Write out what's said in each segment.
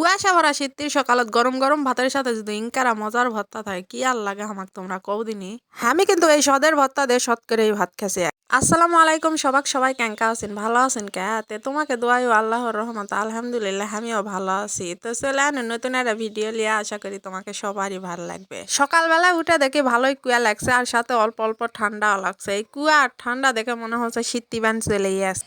কুয়াশা ভরা শীতের সকালত গরম গরম ভাতের সাথে যদি ইনকারা মজার ভত্তা থাকে, কি আর লাগে আমাকে তোমরা কৌদিনই আমি কিন্তু এই সদের ভত্তা দিয়ে সৎ করে এই ভাত খেছি আসসালামু আলাইকুম সবাক, সবাই কেঙ্কা আছেন? ভালো আছেন কে? তোমাকে দোয়াই আল্লাহর রহমত আলহামদুলিল্লাহ, আমিও ভালো আছি। তো চলে আনো, নতুন একটা ভিডিও লিয়ে আশা করি তোমাকে সবারই ভালো লাগবে। সকালবেলা উঠে দেখি ভালোই কুয়া লাগছে, আর সাথে অল্প অল্প ঠান্ডাও লাগছে। এই কুয়া আর ঠান্ডা দেখে মনে হচ্ছে শীতি চলেই আসছে।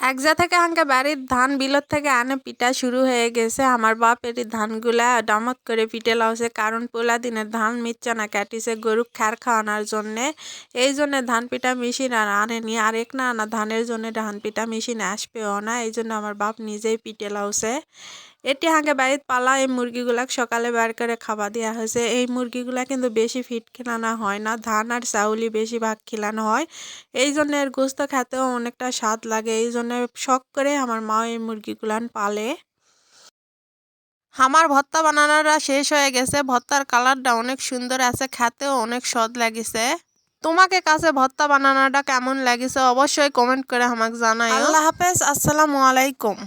একজা থেকে হাঙ্কা বাড়ির ধান বিলত থেকে আনে পিটা শুরু হয়ে গেছে। আমার বাপ এটি ধানগুলা ডামত করে পিটে লাউছে, কারণ পোলা দিনে ধান মিচ্ছে না, কাটিছে গরু খ্যার খাওয়ানোর জন্যে। এই জন্য ধান পিটা মেশিন আর আনেনি, আর এক না আনা ধানের জন্য ধান পিটা মেশিন আসবেও না। এই জন্য আমার বাপ নিজেই পিটে লাউছে। এটি হাঁকে বাড়িতে পালা এই মুরগিগুলাক সকালে বার করে খাওয়া দেওয়া হয়েছে। এই মুরগিগুলা কিন্তু বেশি ফিট খেলানো হয় না, ধান আর চাউলি বেশি ভাগ খেলানো হয়। এই জন্য এর গোস্ত খেতেও অনেকটা স্বাদ লাগে, এই জন্য শখ করে আমার মা এই মুরগিগুলান পালে। আমার ভর্তা বানানোটা শেষ হয়ে গেছে, ভর্তার কালারটা অনেক সুন্দর আছে, খেতেও অনেক স্বাদ লাগিছে। তোমাকে কাছে ভর্তা বানানোটা কেমন লাগিছে অবশ্যই কমেন্ট করে আমাকে জানাই আল্লাহ হাফেজ, আসসালামু আলাইকুম।